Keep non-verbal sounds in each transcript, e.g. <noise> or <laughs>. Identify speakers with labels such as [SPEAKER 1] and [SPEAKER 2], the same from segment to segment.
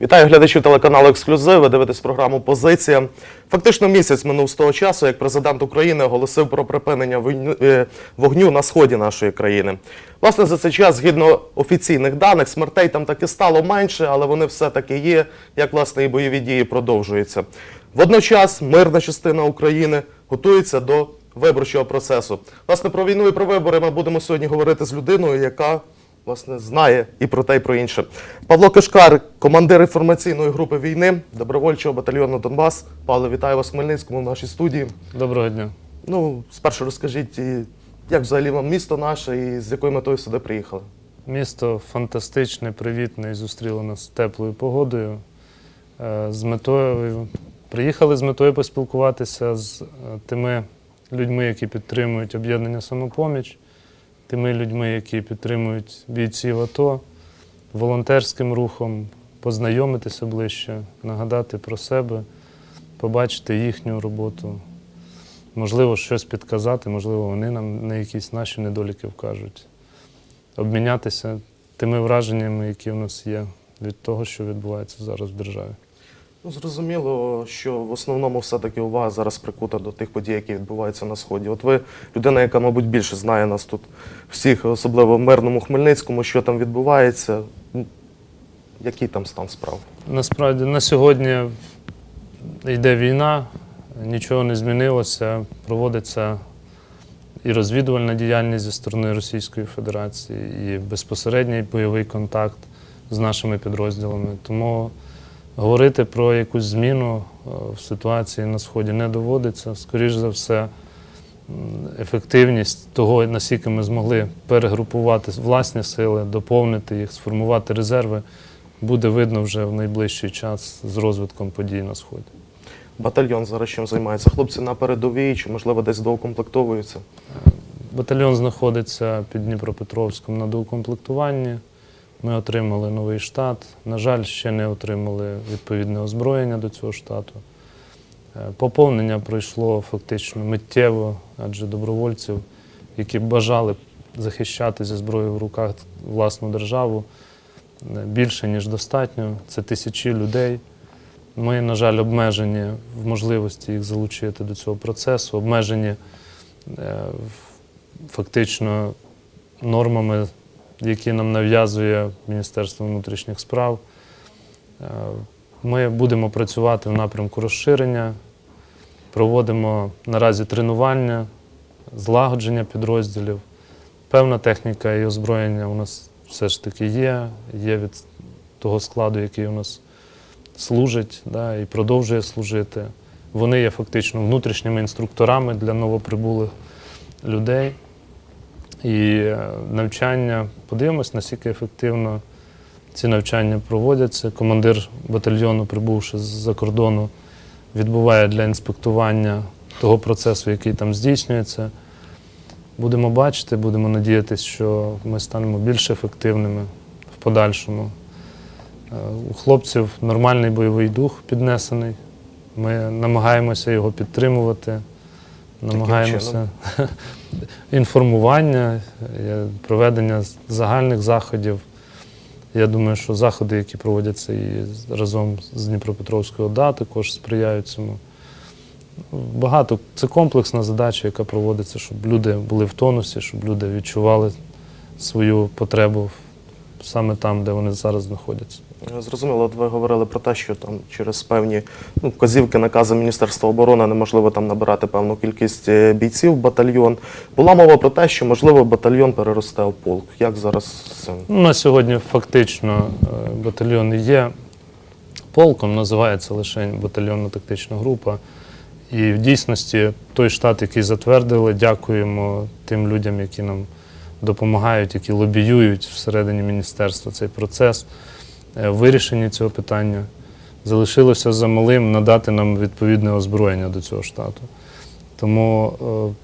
[SPEAKER 1] Вітаю глядачів телеканалу Ексклюзив. Ви дивитесь програму Позиція. Фактично місяць минув з того часу, як президент України оголосив про припинення е, вогню на сході нашої країни. Власне, за цей час, згідно офіційних даних, смертей там таки стало менше, але вони все-таки є, як власне і бойові дії продовжуються. Водночас мирна частина України готується до виборчого процесу. Власне, про війну і про вибори ми будемо сьогодні говорити з людиною, яка власне знає і про те, і про інше. Павло Кишкар, командир інформаційної групи війни добровольчого батальйону Донбас. Павло, вітаю вас в Хмельницькому в нашій студії.
[SPEAKER 2] Доброго дня.
[SPEAKER 1] Ну, спершу розкажіть, як взагалі вам місто наше і з якою метою сюди приїхали?
[SPEAKER 2] Місто фантастичне, привітне і зустріло нас теплою погодою. Е, З метою приїхали з метою поспілкуватися з е, тими людьми, які підтримують об'єднання самопоміч, тими людьми, які підтримують бійців АТО, волонтерським рухом, познайомитися ближче, нагадати про себе, побачити їхню роботу. Можливо, щось підказати, можливо, вони нам на якісь наші недоліки вкажуть. Обмінятися тими враженнями, які в нас є від того, що відбувається зараз в державі.
[SPEAKER 1] Ну, зрозуміло, що в основному все-таки увага зараз прикута до тих подій, які відбуваються на сході. От ви людина, яка, мабуть, більше знає нас тут всіх, особливо в мирному Хмельницькому, що там відбувається. Який там стан справ?
[SPEAKER 2] Насправді на сьогодні йде війна, нічого не змінилося, проводиться і розвідувальна діяльність зі сторони Російської Федерації, і безпосередній бойовий контакт з нашими підрозділами. Тому говорити про якусь зміну е, в ситуації на сході не доводиться. Скоріш за все, ефективність того, наскільки ми змогли перегрупувати власні сили, доповнити їх, сформувати резерви, буде видно вже в найближчий час з розвитком подій на сході.
[SPEAKER 1] Батальйон зараз чим займається? Хлопці на передовій чи, можливо, десь доукомплектовуються?
[SPEAKER 2] Батальйон знаходиться під Дніпропетровськом на доукомплектуванні. Ми отримали новий штат. На жаль, ще не отримали відповідне озброєння до цього штату. Е, Поповнення пройшло фактично миттєво, адже добровольців, які бажали захищати зі зброєю в руках власну державу, е, більше, ніж достатньо. Це тисячі людей. Ми, на жаль, обмежені в можливості їх залучити до цього процесу, обмежені е, фактично нормами, які нам нав'язує Міністерство внутрішніх справ. Е, Ми будемо працювати в напрямку розширення, проводимо наразі тренування, злагодження підрозділів. Певна техніка і озброєння у нас все ж таки є, є від того складу, який у нас служить да, і продовжує служити. Вони є фактично внутрішніми інструкторами для новоприбулих людей. І е, навчання, подивимось, наскільки ефективно ці навчання проводяться. Командир батальйону, прибувши з-за кордону, відбуває для інспектування того процесу, який там здійснюється. Будемо бачити, будемо надіятися, що ми станемо більш ефективними в подальшому. Е, У хлопців нормальний бойовий дух піднесений. Ми намагаємося його підтримувати, намагаємося <laughs> інформування, е, проведення загальних заходів. Я думаю, що заходи, які проводяться і разом з Дніпропетровською ОДА, також сприяють цьому. Багато це комплексна задача, яка проводиться, щоб люди були в тонусі, щоб люди відчували свою потребу саме там, де вони зараз знаходяться.
[SPEAKER 1] Зрозуміло, от ви говорили про те, що там через певні ну, вказівки, накази Міністерства оборони неможливо там набирати певну кількість е, бійців в батальйон. Була мова про те, що можливо батальйон переросте в полк. Як зараз з цим?
[SPEAKER 2] Ну, на сьогодні фактично е, батальйон є полком, називається лише батальйонно-тактична група. І в дійсності той штат, який затвердили, дякуємо тим людям, які нам допомагають, які лобіюють всередині міністерства цей процес е, в вирішенні цього питання. Залишилося за малим надати нам відповідне озброєння до цього штату. Тому е,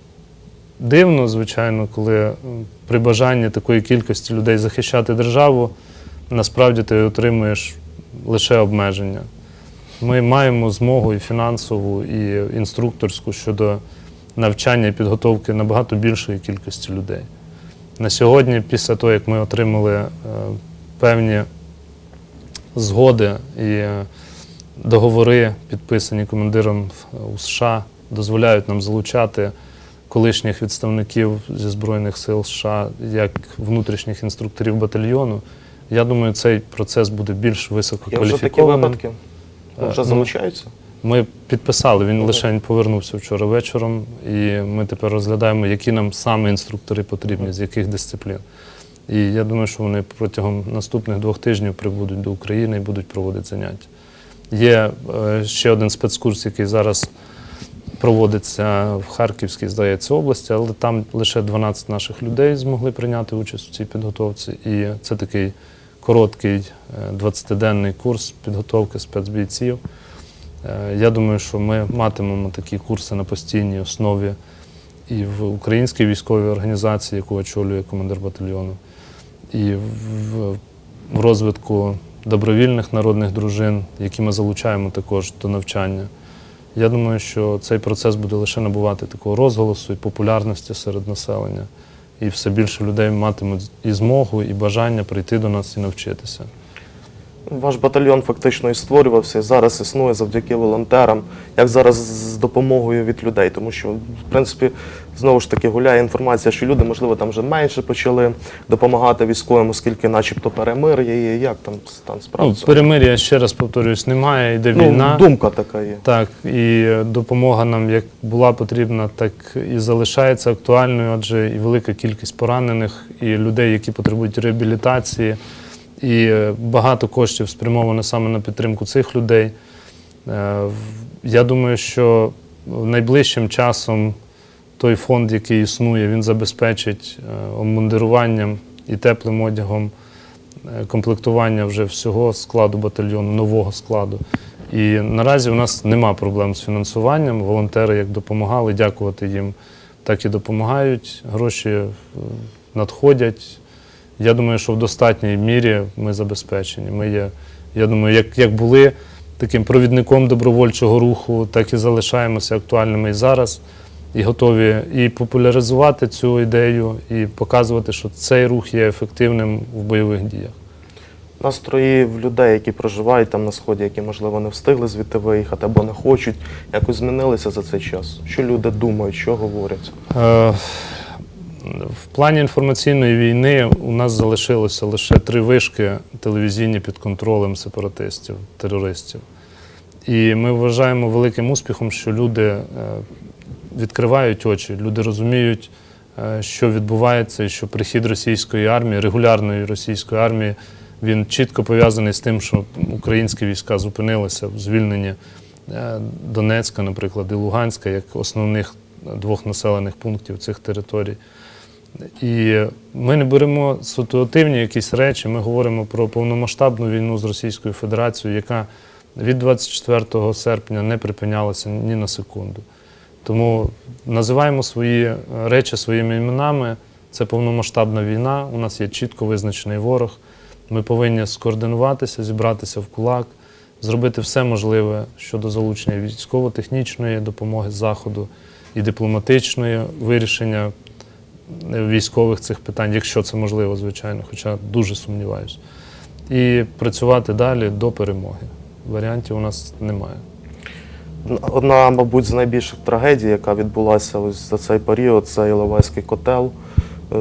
[SPEAKER 2] дивно, звичайно, коли при бажанні такої кількості людей захищати державу, насправді ти отримуєш лише обмеження. Ми маємо змогу і фінансову, і інструкторську щодо навчання і підготовки набагато більшої кількості людей. На сьогодні, після того, як ми отримали е, певні згоди і договори, підписані командиром у США, дозволяють нам залучати колишніх відставників зі Збройних сил США як внутрішніх інструкторів батальйону. Я думаю, цей процес буде більш
[SPEAKER 1] Є вже такі випадки?
[SPEAKER 2] Е,
[SPEAKER 1] Вже
[SPEAKER 2] ну,
[SPEAKER 1] залучаються?
[SPEAKER 2] Ми підписали, він лише повернувся вчора вечором, і ми тепер розглядаємо, які нам саме інструктори потрібні, з яких дисциплін. І я думаю, що вони протягом наступних двох тижнів прибудуть до України і будуть проводити заняття. Є е, ще один спецкурс, який зараз проводиться в Харківській, здається, області, але там лише 12 наших людей змогли прийняти участь у цій підготовці. І це такий короткий е, 20-денний курс підготовки спецбійців. Е, Я думаю, що ми матимемо такі курси на постійній основі і в українській військовій організації, яку очолює командир батальйону, і в, в розвитку добровільних народних дружин, які ми залучаємо також до навчання. Я думаю, що цей процес буде лише набувати такого розголосу і популярності серед населення. І все більше людей матимуть і змогу, і бажання прийти до нас і навчитися.
[SPEAKER 1] Ваш батальйон фактично і створювався і зараз існує завдяки волонтерам, як зараз з допомогою від людей. Тому що, в принципі, знову ж таки гуляє інформація, що люди, можливо, там вже менше почали допомагати військовим, оскільки начебто перемир'я є. Як там стан
[SPEAKER 2] Ну, перемир'я, ще раз повторюсь, немає, йде
[SPEAKER 1] Ну,
[SPEAKER 2] війна.
[SPEAKER 1] думка така є.
[SPEAKER 2] Так, і допомога нам як була потрібна, так і залишається актуальною, адже і велика кількість поранених, і людей, які потребують реабілітації, і е, багато коштів спрямовано саме на підтримку цих людей. Е, Я думаю, що найближчим часом той фонд, який існує, він забезпечить е, обмундируванням і теплим одягом комплектування вже всього складу батальйону, нового складу. І наразі у нас нема проблем з фінансуванням. Волонтери як допомагали, дякувати їм, так і допомагають. Гроші надходять. Я думаю, що в достатній мірі ми забезпечені. Ми є, я думаю, як, як були таким провідником добровольчого руху, так і залишаємося актуальними і зараз, і готові і популяризувати цю ідею, і показувати, що цей рух є ефективним в бойових діях.
[SPEAKER 1] Настрої в людей, які проживають там на сході, які можливо не встигли звідти виїхати або не хочуть, якось змінилися за цей час. Що люди думають, що говорять?
[SPEAKER 2] Е, В плані інформаційної війни у нас залишилося лише три вишки телевізійні під контролем сепаратистів, терористів. І ми вважаємо великим успіхом, що люди е, відкривають очі, люди розуміють, е, що відбувається, і що прихід російської армії, регулярної російської армії, він чітко пов'язаний з тим, що українські війська зупинилися в звільненні е, Донецька, наприклад, і Луганська, як основних двох населених пунктів цих територій. І ми не беремо ситуативні якісь речі, ми говоримо про повномасштабну війну з Російською Федерацією, яка від 24 серпня не припинялася ні на секунду. Тому називаємо свої е, речі своїми іменами. Це повномасштабна війна, у нас є чітко визначений ворог. Ми повинні скоординуватися, зібратися в кулак, зробити все можливе щодо залучення військово-технічної допомоги заходу і дипломатичної вирішення військових цих питань, якщо це можливо, звичайно, хоча дуже сумніваюся. І працювати далі до перемоги. Варіантів у нас немає.
[SPEAKER 1] Одна, мабуть, з найбільших трагедій, яка відбулася ось за цей період, це Іловайський котел. Е,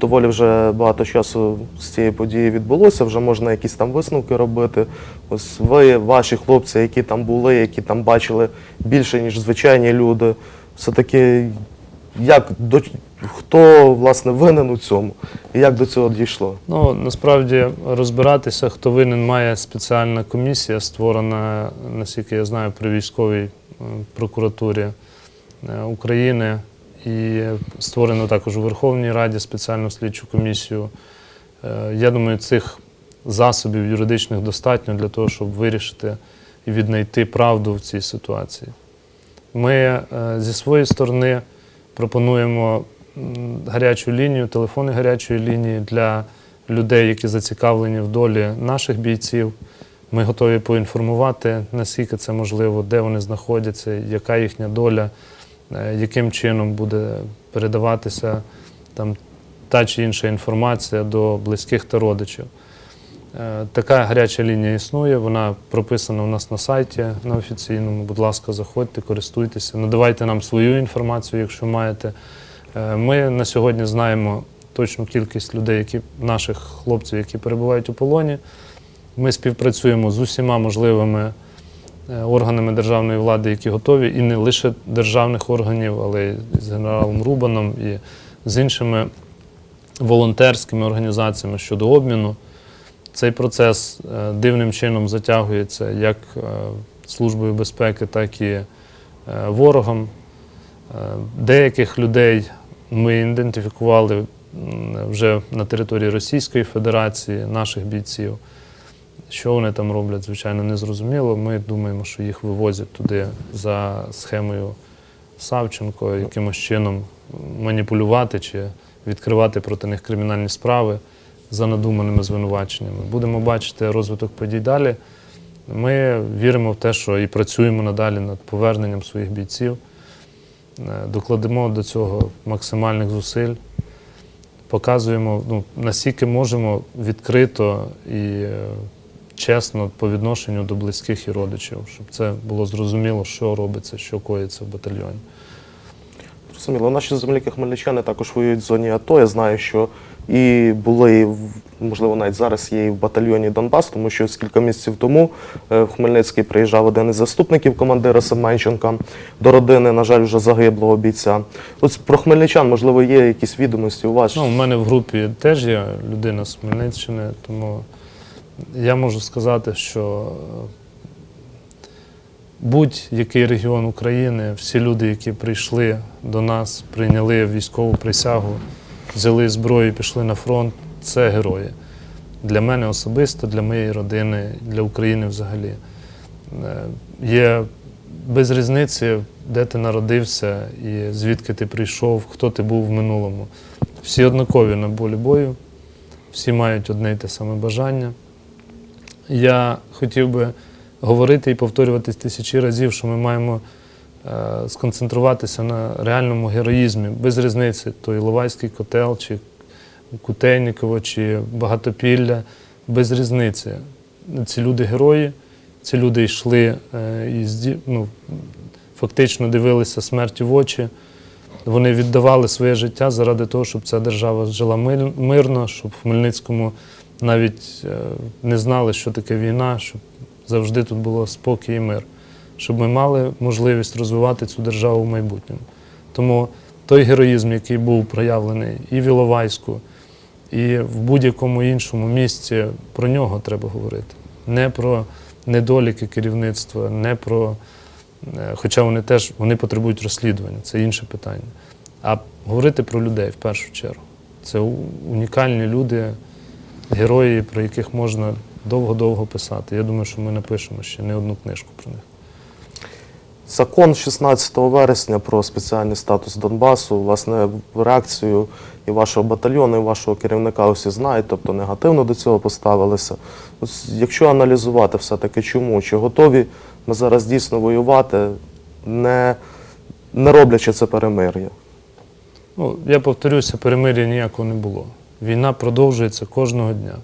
[SPEAKER 1] Доволі вже багато часу з цієї події відбулося, вже можна якісь там висновки робити. Ось ви, ваші хлопці, які там були, які там бачили більше, ніж звичайні люди. Все-таки як до хто власне винен у цьому і як до цього дійшло?
[SPEAKER 2] Ну, насправді розбиратися, хто винен, має спеціальна комісія, створена, наскільки я знаю, при військовій е, прокуратурі е, України. І створено також у Верховній Раді спеціальну слідчу комісію. Е, Я думаю, цих засобів юридичних достатньо для того, щоб вирішити і віднайти правду в цій ситуації. Ми зі своєї сторони пропонуємо гарячу лінію, телефони гарячої лінії для людей, які зацікавлені в долі наших бійців. Ми готові поінформувати, наскільки це можливо, де вони знаходяться, яка їхня доля, е, яким чином буде передаватися там, та чи інша інформація до близьких та родичів. Е, Така гаряча лінія існує, вона прописана у нас на сайті на офіційному. Будь ласка, заходьте, користуйтеся, надавайте нам свою інформацію, якщо маєте. Е, Ми на сьогодні знаємо точну кількість людей, які, наших хлопців, які перебувають у полоні. Ми співпрацюємо з усіма можливими е, органами державної влади, які готові, і не лише державних органів, але й з генералом Рубаном і з іншими волонтерськими організаціями щодо обміну. Цей процес е, дивним чином затягується як Службою безпеки, так і ворогом. Деяких людей ми ідентифікували вже на території Російської Федерації, наших бійців. Що вони там роблять, звичайно, не зрозуміло. Ми думаємо, що їх вивозять туди за схемою Савченко, якимось чином маніпулювати чи відкривати проти них кримінальні справи за надуманими звинуваченнями. Будемо бачити розвиток подій далі. Ми віримо в те, що і працюємо надалі над поверненням своїх бійців, докладемо до цього максимальних зусиль, показуємо, ну, наскільки можемо відкрито і е, чесно по відношенню до близьких і родичів, щоб це було зрозуміло, що робиться, що коїться в батальйоні.
[SPEAKER 1] Зрозуміло, наші земляки хмельничани також воюють в зоні АТО. Я знаю, що і були, можливо, навіть зараз є і в батальйоні Донбас, тому що кілька місяців тому е, в Хмельницький приїжджав один із заступників командира Семенченка до родини, на жаль, вже загиблого бійця. От про хмельничан, можливо, є якісь відомості у вас?
[SPEAKER 2] Ну, у мене в групі теж є людина з Хмельниччини, тому я можу сказати, що будь-який регіон України, всі люди, які прийшли до нас, прийняли військову присягу, взяли зброю і пішли на фронт, це герої. Для мене особисто, для моєї родини, для України взагалі. Е, Є без різниці, де ти народився і звідки ти прийшов, хто ти був в минулому. Всі однакові на полі бою, всі мають одне й те саме бажання. Я хотів би говорити і повторюватись тисячі разів, що ми маємо е, сконцентруватися на реальному героїзмі, без різниці, то Іловайський котел, чи Кутейніково, чи Багатопілля, без різниці. Ці люди герої, ці люди йшли е, і ну, фактично дивилися смерті в очі. Вони віддавали своє життя заради того, щоб ця держава жила мирно, щоб в Хмельницькому навіть е, не знали, що таке війна, щоб завжди тут було спокій і мир, щоб ми мали можливість розвивати цю державу в майбутньому. Тому той героїзм, який був проявлений і в Іловайську, і в будь-якому іншому місці, про нього треба говорити. Не про недоліки керівництва, не про. е, Хоча вони теж вони потребують розслідування, це інше питання. А говорити про людей в першу чергу. Це унікальні люди, герої, про яких можна довго-довго писати. Я думаю, що ми напишемо ще не одну книжку про них.
[SPEAKER 1] Закон 16 вересня про спеціальний статус Донбасу, власне, реакцію і вашого батальйону, і вашого керівника усі знають, тобто негативно до цього поставилися. Якщо аналізувати все-таки чому, чи готові ми зараз дійсно воювати, не, не роблячи це перемир'я?
[SPEAKER 2] Ну, я повторюся, перемир'я ніякого не було. Війна продовжується кожного дня.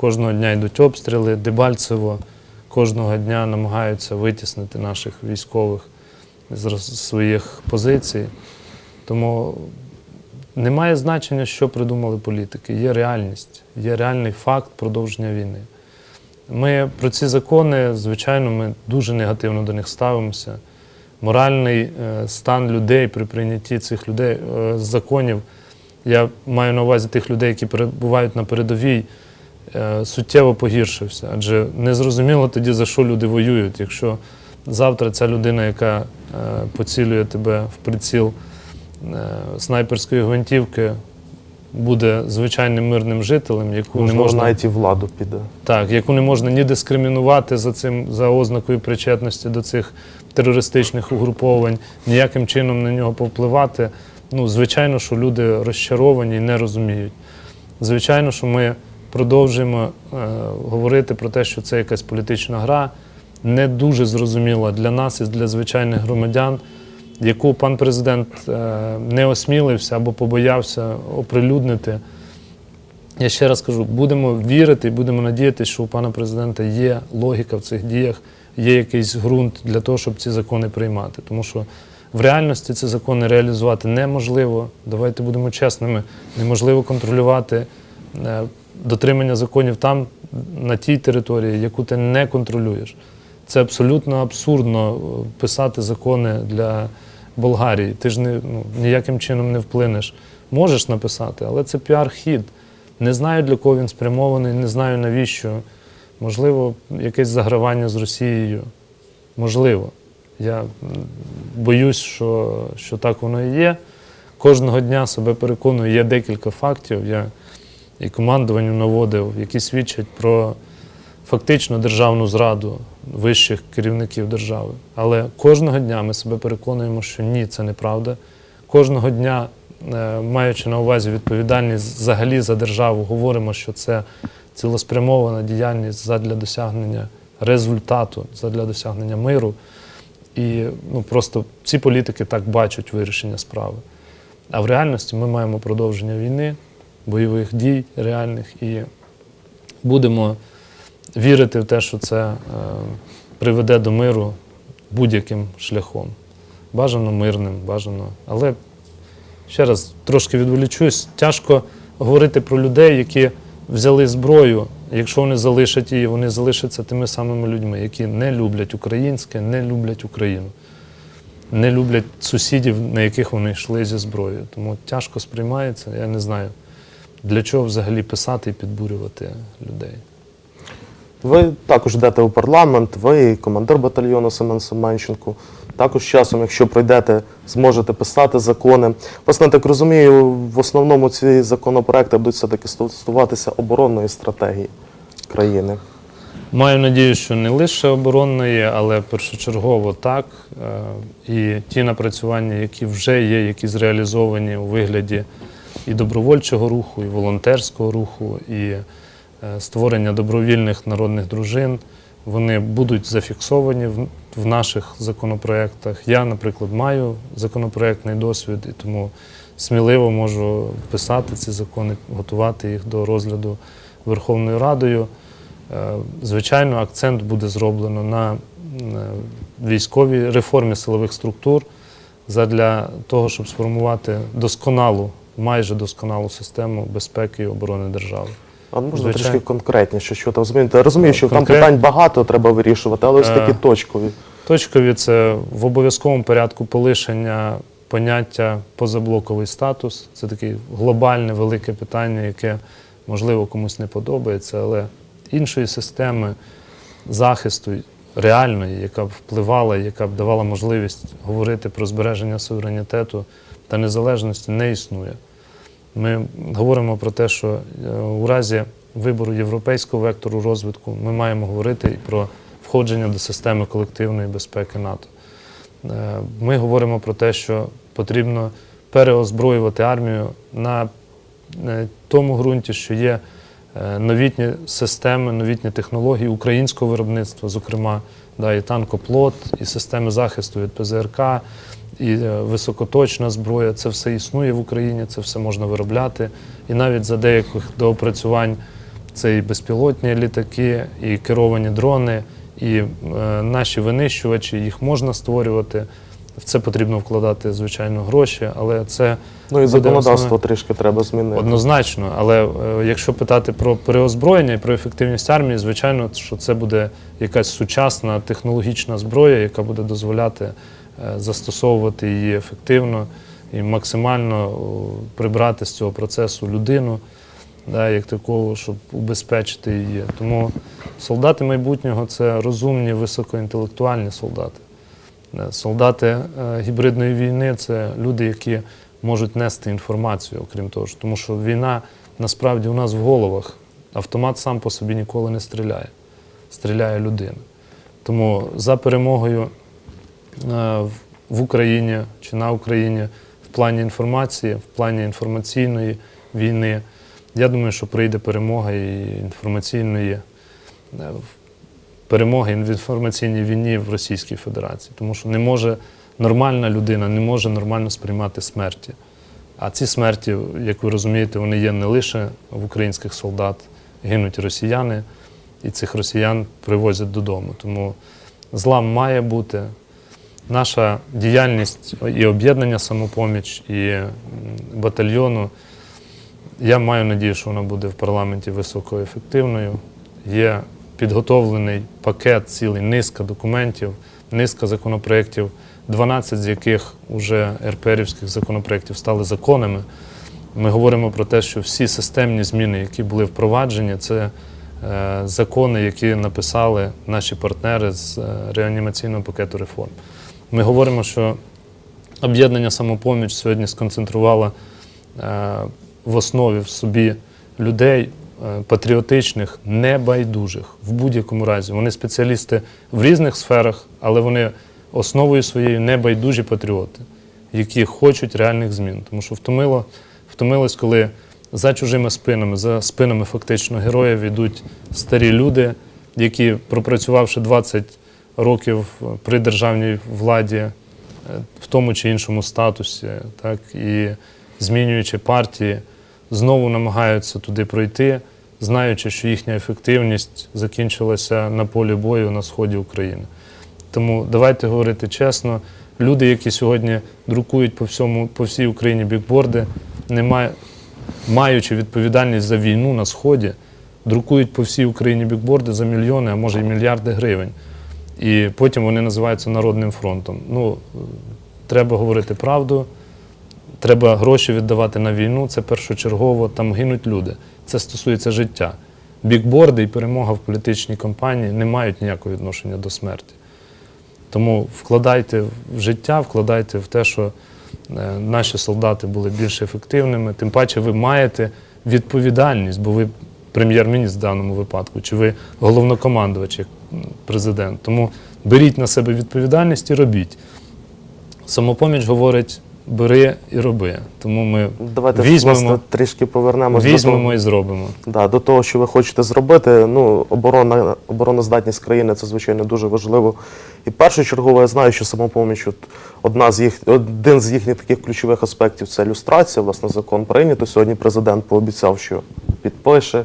[SPEAKER 2] Кожного дня йдуть обстріли, Дебальцево, кожного дня намагаються витіснити наших військових з своїх позицій. Тому немає значення, що придумали політики. Є реальність, є реальний факт продовження війни. Ми про ці закони, звичайно, ми дуже негативно до них ставимося. Моральний е, стан людей при прийнятті цих людей, е, законів, я маю на увазі тих людей, які перебувають на передовій, суттєво погіршився. Адже незрозуміло тоді, за що люди воюють. Якщо завтра ця людина, яка е, поцілює тебе в приціл е, снайперської гвинтівки, буде звичайним мирним жителем, яку не можна
[SPEAKER 1] навіть і владу піде.
[SPEAKER 2] так, яку не можна ні дискримінувати за цим за ознакою причетності до цих терористичних угруповань, ніяким чином на нього повпливати. Ну, звичайно, що люди розчаровані і не розуміють. Звичайно, що ми продовжуємо е, говорити про те, що це якась політична гра, не дуже зрозуміла для нас і для звичайних громадян, яку пан президент е, не осмілився або побоявся оприлюднити Я ще раз кажу, будемо вірити і будемо надіятися, що у пана президента є логіка в цих діях, є якийсь ґрунт для того, щоб ці закони приймати. Тому що в реальності ці закони реалізувати неможливо. Давайте будемо чесними, неможливо контролювати е, дотримання законів там, на тій території, яку ти не контролюєш. Це абсолютно абсурдно е, писати закони для Болгарії. Ти ж не, ну, ніяким чином не вплинеш. Можеш написати, але це піар-хід. Не знаю, для кого він спрямований, не знаю навіщо. Можливо, якесь загравання з Росією. Можливо. Я боюсь, що, що так воно і є. Кожного дня себе переконую, є декілька фактів. Я і командуванню наводив, які свідчать про фактично державну зраду вищих керівників держави. Але кожного дня ми себе переконуємо, що ні, це неправда. Кожного дня, е, маючи на увазі відповідальність взагалі за державу, говоримо, що це цілеспрямована діяльність задля досягнення результату, задля досягнення миру. І ну, просто ці політики так бачать вирішення справи. А в реальності ми маємо продовження війни, бойових дій реальних і будемо вірити в те, що це е, приведе до миру будь-яким шляхом. Бажано мирним, бажано. Але ще раз трошки відволічусь, тяжко говорити про людей, які взяли зброю. Якщо вони залишать її, вони залишаться тими самими людьми, які не люблять українське, не люблять Україну, не люблять сусідів, на яких вони йшли зі зброєю. Тому тяжко сприймається. Я не знаю, для чого взагалі писати і підбурювати людей.
[SPEAKER 1] Ви також йдете у парламент, ви командир батальйону Семен Семенченко. Також часом, якщо пройдете, зможете писати закони. Власне, так розумію, в основному ці законопроекти будуть все-таки стосуватися оборонної стратегії країни.
[SPEAKER 2] Маю надію, що не лише оборонної, але першочергово так. Е, І ті напрацювання, які вже є, які зреалізовані у вигляді і добровольчого руху, і волонтерського руху, і е, створення добровільних народних дружин, вони будуть зафіксовані в- наших законопроектах. Я, наприклад, маю законопроектний досвід, і тому сміливо можу писати ці закони, готувати їх до розгляду Верховною Радою. Е, Звичайно, акцент буде зроблено на військовій реформі силових структур задля того, щоб сформувати досконалу, майже досконалу систему безпеки і оборони держави.
[SPEAKER 1] А можна
[SPEAKER 2] Звичайно.
[SPEAKER 1] трішки конкретніше, що там змінити? Я розумію, що там питань багато треба вирішувати, але ось такі
[SPEAKER 2] Е,
[SPEAKER 1] точкові.
[SPEAKER 2] Точкові це в обов'язковому порядку полишення поняття позаблоковий статус. Це таке глобальне велике питання, яке можливо комусь не подобається, але іншої системи захисту реальної, яка б впливала, яка б давала можливість говорити про збереження суверенітету та незалежності, не існує. Ми говоримо про те, що е, у разі вибору європейського вектору розвитку ми маємо говорити і про входження до системи колективної безпеки НАТО. Е, Ми говоримо про те, що потрібно переозброювати армію на е, тому ґрунті, що є новітні системи, новітні технології українського виробництва, зокрема, да, і танкоплот, і системи захисту від ПЗРК, і е, високоточна зброя. Це все існує в Україні, це все можна виробляти. І навіть за деяких доопрацювань це і безпілотні літаки, і керовані дрони, і е, наші винищувачі, їх можна створювати. В це потрібно вкладати, звичайно, гроші, але це
[SPEAKER 1] Ну і законодавство трішки треба змінити.
[SPEAKER 2] Однозначно, але е, якщо питати про переозброєння і про ефективність армії, звичайно, що це буде якась сучасна технологічна зброя, яка буде дозволяти застосовувати її ефективно і максимально прибрати з цього процесу людину, да, як такого, щоб убезпечити її. Тому солдати майбутнього це розумні, високоінтелектуальні солдати. Е, Солдати е, гібридної війни це люди, які можуть нести інформацію, окрім того, тому що війна насправді у нас в головах. Автомат сам по собі ніколи не стріляє, стріляє людина. Тому за перемогою е, в- в Україні чи на Україні в плані інформації, в плані інформаційної війни, я думаю, що прийде перемога і інформаційної е, перемоги в інформаційній війні в Російській Федерації, тому що не може нормальна людина не може нормально сприймати смерті. А ці смерті, як ви розумієте, вони є не лише в українських солдат, гинуть росіяни, і цих росіян привозять додому. Тому злам має бути. Наша діяльність і об'єднання самопоміч, і батальйону. Я маю надію, що вона буде в парламенті високоефективною. Є підготовлений пакет, цілий низка документів, низка законопроєктів, 12 з яких вже РПРівських законопроєктів стали законами. Ми говоримо про те, що всі системні зміни, які були впроваджені, це е, закони, які написали наші партнери з е, реанімаційного пакету реформ. Ми говоримо, що об'єднання самопоміч сьогодні сконцентрувало е, в основі в собі людей е, патріотичних, небайдужих в будь-якому разі. Вони спеціалісти в різних сферах, але вони основою своєю небайдужі патріоти, які хочуть реальних змін. Тому що втомило, втомилось, коли за чужими спинами, за спинами фактично героїв йдуть старі люди, які, пропрацювавши 20 років при державній владі, е, в тому чи іншому статусі, так і змінюючи партії, знову намагаються туди пройти, знаючи, що їхня ефективність закінчилася на полі бою на сході України. Тому давайте говорити чесно. Люди, які сьогодні друкують по всьому по всій Україні бікборди, не має, маючи відповідальність за війну на сході, друкують по всій Україні бікборди за мільйони, а може й мільярди гривень. І потім вони називаються Народним фронтом. Ну, треба говорити правду, треба гроші віддавати на війну. Це першочергово, там гинуть люди. Це стосується життя. Бікборди і перемога в політичній кампанії не мають ніякого відношення до смерті. Тому вкладайте в життя, вкладайте в те, що е, наші солдати були більш ефективними. Тим паче ви маєте відповідальність, бо ви прем'єр-міністр в даному випадку, чи ви головнокомандувач як президент. Тому беріть на себе відповідальність і робіть. Самопоміч говорить: бери і роби. Тому ми
[SPEAKER 1] Давайте
[SPEAKER 2] візьмемо,
[SPEAKER 1] власне, трішки повернемось
[SPEAKER 2] візьмемо
[SPEAKER 1] того,
[SPEAKER 2] і зробимо.
[SPEAKER 1] да, до того, що ви хочете зробити. Ну, оборона, обороноздатність країни це звичайно дуже важливо. І першочергово я знаю, що самопоміч, от, одна з їх, один з їхніх таких ключових аспектів це люстрація. Власне, закон прийнято. Сьогодні президент пообіцяв, що підпише.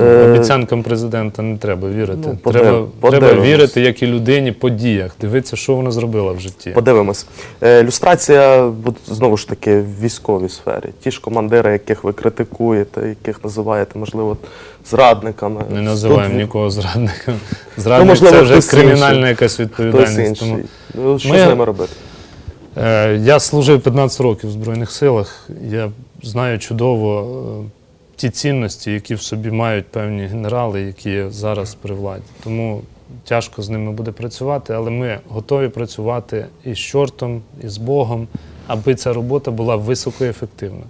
[SPEAKER 1] Е,
[SPEAKER 2] Обіцянкам президента не треба вірити.
[SPEAKER 1] ну, подив-
[SPEAKER 2] треба, треба вірити, як і людині по діях. Дивитися, що вона зробила в житті.
[SPEAKER 1] Подивимось. Е, люстрація знову ж таки в військовій сфері. Ті ж командири, яких ви критикуєте, яких називаєте, можливо, зрадниками.
[SPEAKER 2] Не називаємо
[SPEAKER 1] Тут
[SPEAKER 2] нікого зрадником. <laughs> Зрадник
[SPEAKER 1] можливо,
[SPEAKER 2] це вже кримінальна
[SPEAKER 1] інший.
[SPEAKER 2] якась
[SPEAKER 1] Хтось
[SPEAKER 2] відповідальність.
[SPEAKER 1] інший.
[SPEAKER 2] Тому,
[SPEAKER 1] Ну, що
[SPEAKER 2] Ми-
[SPEAKER 1] з ними робити?
[SPEAKER 2] е, я служив 15 років в Збройних силах. Я знаю чудово ті цінності, які в собі мають певні генерали, які є зараз при владі. Тому тяжко з ними буде працювати, але ми готові працювати і з чортом, і з Богом, аби ця робота була високоефективна.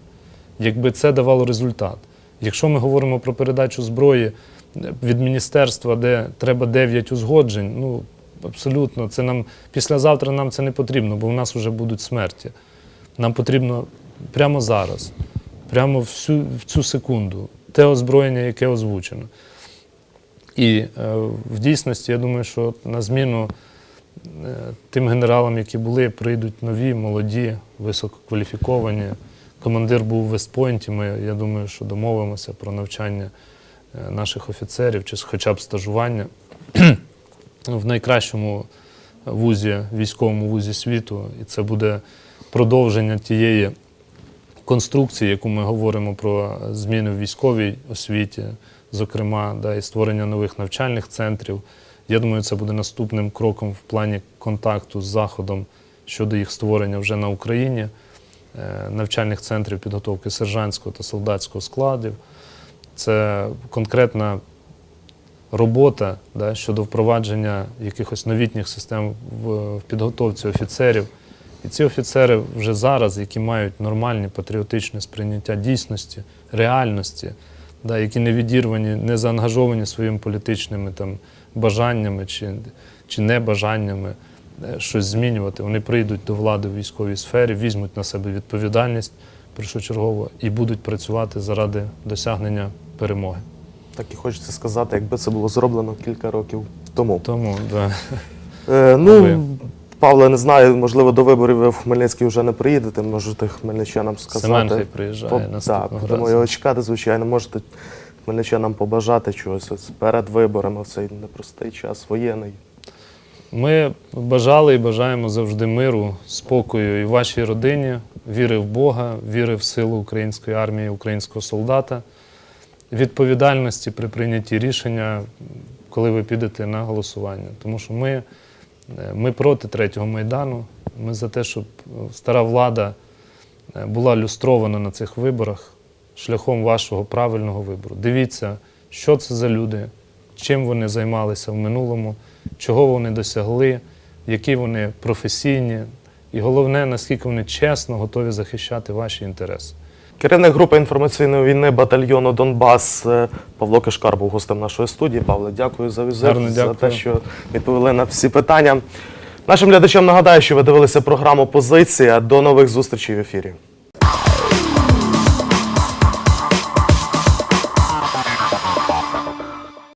[SPEAKER 2] Якби це давало результат. Якщо ми говоримо про передачу зброї е, від міністерства, де треба 9 узгоджень, ну абсолютно, це нам післязавтра нам це не потрібно, бо в нас вже будуть смерті. Нам потрібно прямо зараз, прямо в цю, в цю секунду, те озброєння, яке озвучено. І е, в дійсності, я думаю, що на зміну е, тим генералам, які були, прийдуть нові, молоді, висококваліфіковані. Командир був у Вестпойнті. Ми, я думаю, що домовимося про навчання е, наших офіцерів чи хоча б стажування <clears throat> в найкращому вузі, військовому вузі світу. І це буде продовження тієї конструкції, яку ми говоримо про зміни в військовій освіті, зокрема, да, і створення нових навчальних центрів. Я думаю, це буде наступним кроком в плані контакту з Заходом щодо їх створення вже на Україні, е, навчальних центрів підготовки сержантського та солдатського складів. Це конкретна робота да, щодо впровадження якихось новітніх систем в, в підготовці офіцерів. І ці офіцери вже зараз, які мають нормальне патріотичне сприйняття дійсності, реальності, да, які не відірвані, не заангажовані своїми політичними там, бажаннями чи, чи небажаннями е, щось змінювати, вони прийдуть до влади в військовій сфері, візьмуть на себе відповідальність першочергово і будуть працювати заради досягнення перемоги.
[SPEAKER 1] Так і хочеться сказати, якби це було зроблено кілька років тому.
[SPEAKER 2] Тому да.
[SPEAKER 1] Е, ну, Павле, не знаю, можливо, до виборів ви в Хмельницький вже не приїдете, можете хмельничанам сказати.
[SPEAKER 2] Семен хай приїжджає
[SPEAKER 1] По- Так, будемо його чекати, звичайно, можете хмельничанам побажати чогось ось перед виборами в цей непростий час воєнний.
[SPEAKER 2] Ми бажали і бажаємо завжди миру, спокою і вашій родині, віри в Бога, віри в силу української армії, українського солдата, відповідальності при прийнятті рішення, коли ви підете на голосування. Тому що ми, ми проти третього майдану. Ми за те, щоб е, стара влада е, була люстрована на цих виборах шляхом вашого правильного вибору. Дивіться, що це за люди, чим вони займалися в минулому, чого вони досягли, які вони професійні, і головне, наскільки вони чесно готові захищати ваші інтереси.
[SPEAKER 1] Керівник групи інформаційної війни батальйону Донбас е, Павло Кишкар був гостем нашої студії. Павле, дякую за візит,
[SPEAKER 2] Гарно
[SPEAKER 1] за те, що відповіли на всі питання. Нашим глядачам нагадаю, що ви дивилися програму Позиція. До нових зустрічей в ефірі.